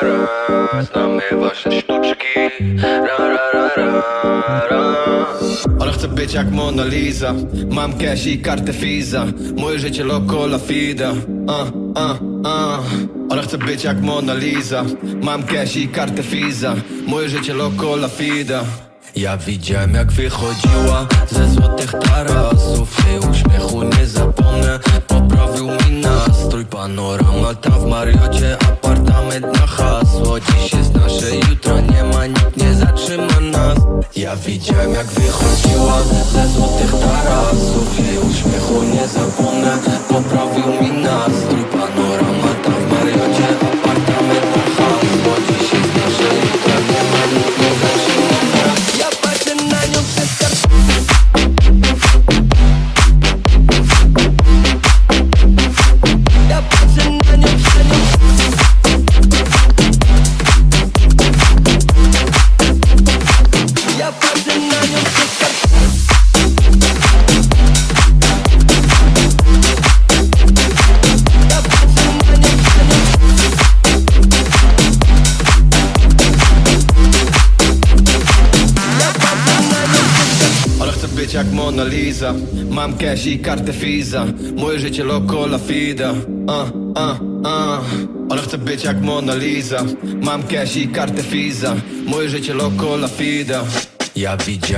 swoje wasze sztuczki. Ra, ra, ra, ra, ra. Ona chce być jak Mona Lisa. Mam cash i kartę Visa Moje życie loco la fida. Uh, uh, uh. Ona chce być jak Mona Lisa. Mam cash i kartę Visa Moje życie loco la fida. Ja widziałem jak wychodziła ze złotych tarasów Jej uśmiechu Tam w Mariocie, apartament na hasło. Dziś jest nasze, jutro nie ma, nikt nie zatrzyma nas. Ja widziałem jak wychodziła ze złotych tarasów. Jej uśmiechu nie zapomnę, poprawił mi nastrój być jak Mona Lisa. Mam cash i kartę Visa Moje życie loco la fida. Uh, uh, uh. Ona chce być jak Mona Lisa. Mam cash i kartę Visa Moje życie loco la fida. Ja widziałem